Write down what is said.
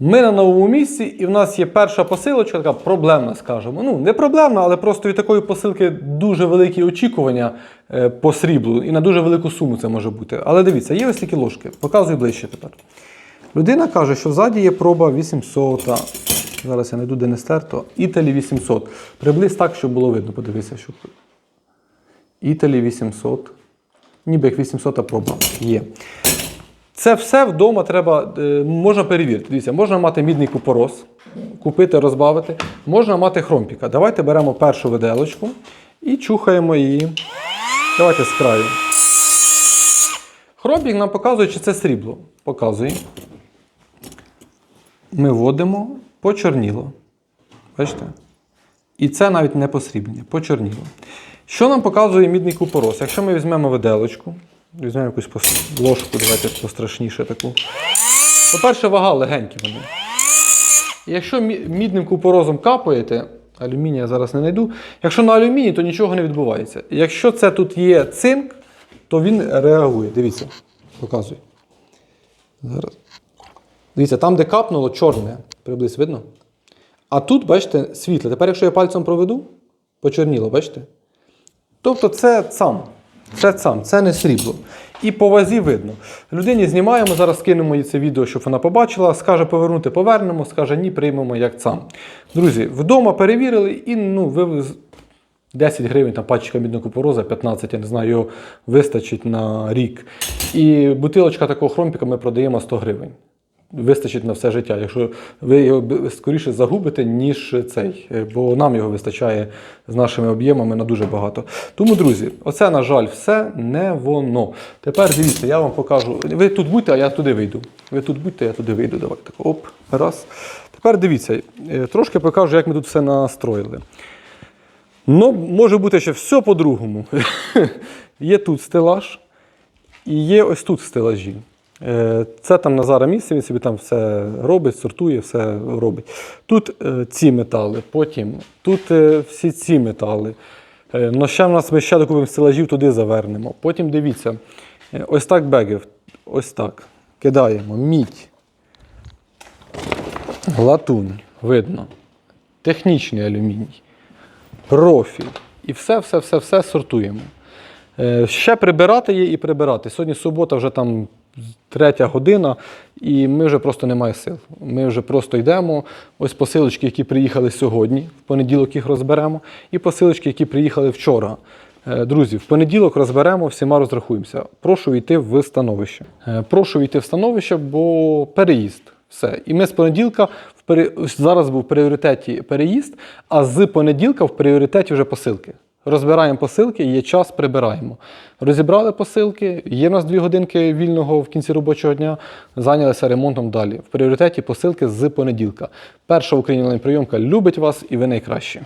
Ми на новому місці, і в нас є перша посилочка, така проблемна, скажімо. Ну, не проблемна, але просто від такої посилки дуже великі очікування е, по сріблу, і на дуже велику суму це може бути. Але дивіться, є ось такі ложки. Показую ближче тепер. Людина каже, що ззаді є проба 800. Зараз я знайду, де не стерто. Італі 800. Приблизь так, щоб було видно. Подивися, що. Італі 800. Ніби як 800 проба. Є. Це все вдома треба, е, можна перевірити. Дивіться, можна мати мідний купорос, купити, розбавити. Можна мати хромпіка. Давайте беремо першу виделочку і чухаємо її. Давайте з краю. Хромпік нам показує, чи це срібло. Показує. Ми вводимо почорніло. Бачите? І це навіть не посріблення, почорніло. Що нам показує мідний купорос? Якщо ми візьмемо виделочку, візьмемо якусь ложку, давайте пострашніше таку. По-перше, вага легенькі вони. Якщо мідним купорозом капаєте, алюмінія зараз не знайду. Якщо на алюміній, то нічого не відбувається. Якщо це тут є цинк, то він реагує. Дивіться, показую. Зараз. Дивіться, там, де капнуло, чорне, приблизь видно. А тут, бачите, світле. Тепер, якщо я пальцем проведу, почорніло, бачите? Тобто це сам. Це сам, це не срібло. І по вазі видно. Людині знімаємо, зараз скинемо їй це відео, щоб вона побачила. Скаже повернути, повернемо, скаже ні, приймемо як сам. Друзі, вдома перевірили і ну, ви 10 гривень, там пачка мідного купороза, 15, я не знаю, його вистачить на рік. І бутилочка такого хромпіка ми продаємо 100 гривень. Вистачить на все життя, якщо ви його скоріше загубите, ніж цей, е, бо нам його вистачає з нашими об'ємами на дуже багато. Тому, друзі, оце, на жаль, все не воно. Тепер дивіться, я вам покажу. Ви тут будьте, а я туди вийду. Ви тут будьте, я туди вийду. Давайте так. Оп, раз. Тепер дивіться, е, трошки покажу, як ми тут все настроїли. Ну, може бути ще все по-другому. є тут стелаж і є ось тут стелажі. Е, Це там Назара місце, він собі там все робить, сортує, все робить. Тут е, ці метали, потім тут е, всі ці метали. Е, Ну, ще в нас ми ще докупимо стелажів, туди завернемо. Потім дивіться, ось так бегів, ось так. Кидаємо мідь, латунь, видно, технічний алюміній профіль. І все, все, сортуємо. Ще прибирати є і прибирати. Сьогодні субота, вже там третя година, і ми вже просто немає сил. Ми вже просто йдемо. Ось посилочки, які приїхали сьогодні, в понеділок їх розберемо, і посилочки, які приїхали вчора. Е, Друзі, в понеділок розберемо, всіма розрахуємося. Прошу йти в становище. Е, Прошу йти в становище, бо переїзд. Все. І ми з понеділка зараз був в пріоритеті переїзд, а з понеділка в пріоритеті вже посилки. Розбираємо посилки, є час, прибираємо. Розібрали посилки, є в нас дві годинки вільного в кінці робочого дня, зайнялися ремонтом далі. В пріоритеті посилки з понеділка. Перша в Україні онлайн-прийомка любить вас і ви найкращі.